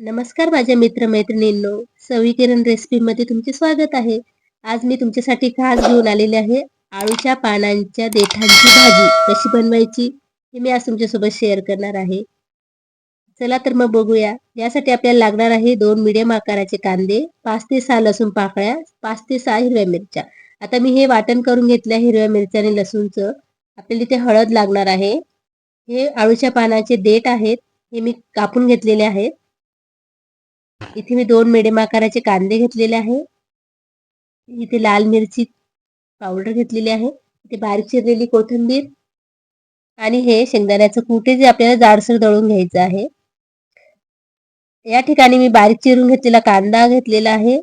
नमस्कार माझ्या मित्रमैत्रिणींनो. सविकिरण रेसिपीमध्ये तुमचे स्वागत आहे. आज मी तुमच्यासाठी खास घेऊन आलेले आहे आळूच्या पानांच्या देठांची भाजी. कशी बनवायची हे मी आज तुमच्यासोबत शेअर करणार आहे. चला तर मग बघूया. यासाठी आपल्याला लागणार आहे दोन मिडियम आकाराचे कांदे पाच ते सहा लसूण पाकळ्या पाच ते सहा हिरव्या मिरच्या. आता मी हे वाटण करून घेतलं हिरव्या मिरच्या आणि लसूणचं. आपल्याला इथे हळद लागणार आहे. हे आळूच्या पानाचे देठ आहेत. हे मी कापून घेतलेले आहेत. इथे मी दोन मिडियम आकाराचे कांदे घेतलेले आहे. इथे लाल मिरची पावडर घेतलेली आहे. इथे बारीक चिरलेली कोथिंबीर आणि हे शेंगदाण्याचं कुटे जे आपल्याला जाडसर दळून घ्यायचं आहे. या ठिकाणी मी बारीक चिरून घेतलेला कांदा घेतलेला आहे.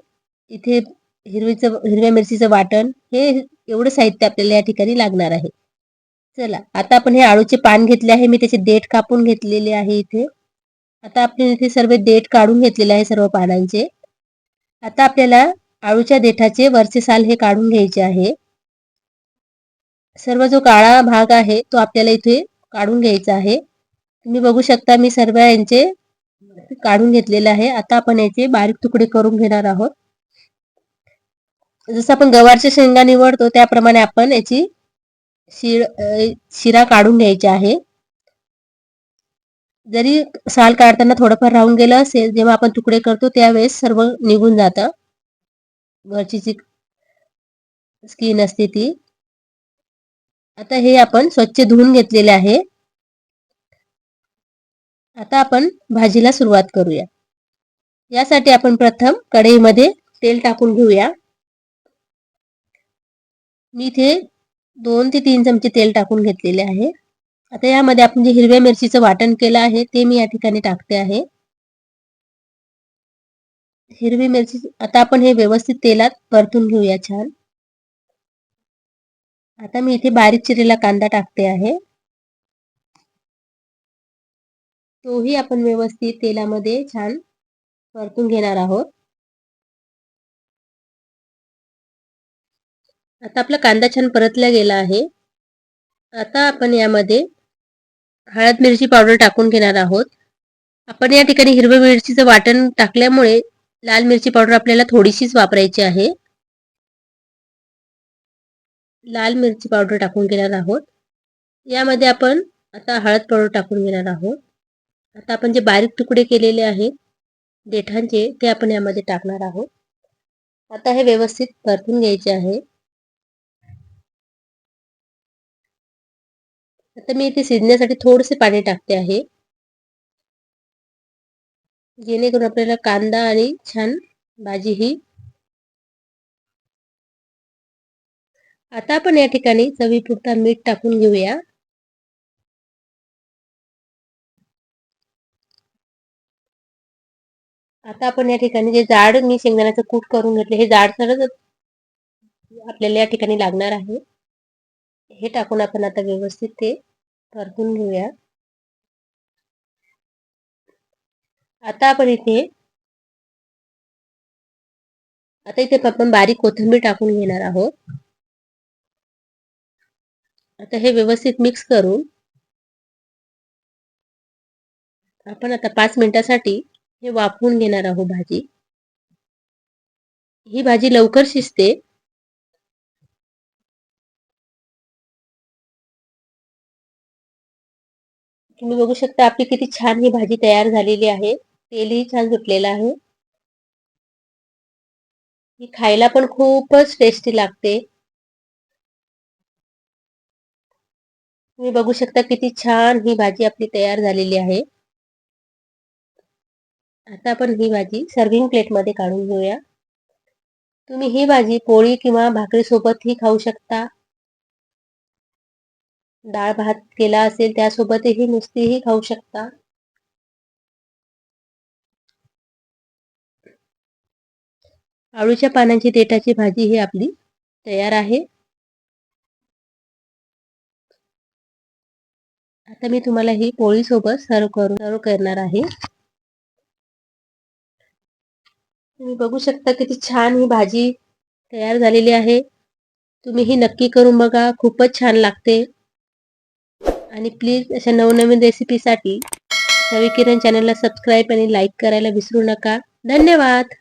इथे हिरवीचं हिरव्या मिरचीचं वाटण हे एवढं साहित्य आपल्याला या ठिकाणी लागणार आहे. चला आता आपण हे आळूचे पान घेतले आहे. मी त्याचे देठ कापून घेतलेले आहे इथे. आता आपण इथे सर्व देठ काढून घेतलेले आहे सर्व पानांचे. आता आपल्याला आळूच्या देठाचे वरचे साल हे काढून घ्यायचे आहे. सर्व जो काळा भाग आहे तो आपल्याला इथे काढून घ्यायचा आहे. तुम्ही बघू शकता मी सर्व यांचे काढून घेतलेले आहे. आता आपण याचे बारीक तुकडे करून घेणार आहोत. जसं आपण गवारच्या शेंगा निवडतो त्याप्रमाणे आपण याची शिर शिरा काढून घ्यायची आहे. जरी साल काढताना थोडंफार राहून गेलं असेल जेव्हा आपण तुकडे करतो त्यावेळेस सर्व निघून जातं. वरची जी स्किन असते ती. आता हे आपण स्वच्छ धुवून घेतलेले आहे. आता आपण भाजीला सुरुवात करूया. यासाठी आपण प्रथम कढईमध्ये तेल टाकून घेऊया. मी इथे दोन ते तीन चमचे तेल टाकून घेतलेले आहे. आता यामध्ये आपण जे हिरव्या मिरचीचं वाटण केलं आहे ते मी या ठिकाणी टाकते आहे. हिरवी मिरची आता आपण हे व्यवस्थित तेलात परतून घेऊया छान. आता मी इथे बारीक चिरेला कांदा टाकते आहे. तोही आपण व्यवस्थित तेलामध्ये छान परतून घेणार आहोत. आता आपला कांदा छान परतला गेला आहे. आता आपण यामध्ये हळद मिरची पावडर टाकून घेणार आहोत. आपण या ठिकाणी हिरव्या मिरचीचं वाटण टाकल्यामुळे लाल मिरची पावडर आपल्याला थोडीशीच वापरायची आहे. लाल मिरची पावडर टाकून घेणार आहोत. यामध्ये आपण आता हळद पावडर टाकून घेणार आहोत. आता आपण जे बारीक तुकडे केलेले आहेत देठांचे ते आपण यामध्ये टाकणार आहोत. आता हे व्यवस्थित परतून घ्यायचे आहे. आता मी इथे शिजण्यासाठी थोडेसे पाणी टाकते आहे. जेणेकरून आपल्याला कांदा आणि छान भाजी ही आता आपण या ठिकाणी चवीपुरता मीठ टाकून घेऊया. आता आपण या ठिकाणी जे जाड मी शेंगदाण्याचं कूट करून घेतले हे जाड सरच आपल्याला या ठिकाणी लागणार आहे. हे टाकून आपण आता व्यवस्थित ते परतून घेऊया. आता आपण इथे आता इथे आपण बारीक कोथिंबीर टाकून घेणार आहोत. आता हे व्यवस्थित मिक्स करून आपण आता पाच मिनिटासाठी हे वाफवून घेणार आहोत भाजी. ही भाजी लवकर शिजते. तुम्ही बघू शकता आपली किती छान ही भाजी तयार झालेली आहे. तेलही छान सुटलेलं आहे. ही खायला पण खूपच टेस्टी लागते. तुम्ही बघू शकता किती छान ही भाजी आपली तयार झालेली आहे. आता आपण ही भाजी सर्विंग प्लेटमध्ये काढून घेऊया. तुम्ही ही भाजी पोळी किंवा भाकरीसोबतही खाऊ शकता. डाळ भात केला असेल त्यासोबतही नुसतीही खाऊ शकता. आळूच्या पानांची देठाची भाजी ही आपली तयार आहे. आता मी तुम्हाला ही पोळीसोबत सर्व करून सर्व करणार आहे. तुम्ही बघू शकता किती छान ही भाजी तयार झालेली आहे. तुम्ही ही नक्की करून बघा खूपच छान लागते. आणि प्लीज अशा नवनवीन रेसिपीसाठी रवी किरण चॅनलला सबस्क्राईब आणि लाईक करायला विसरू नका. धन्यवाद!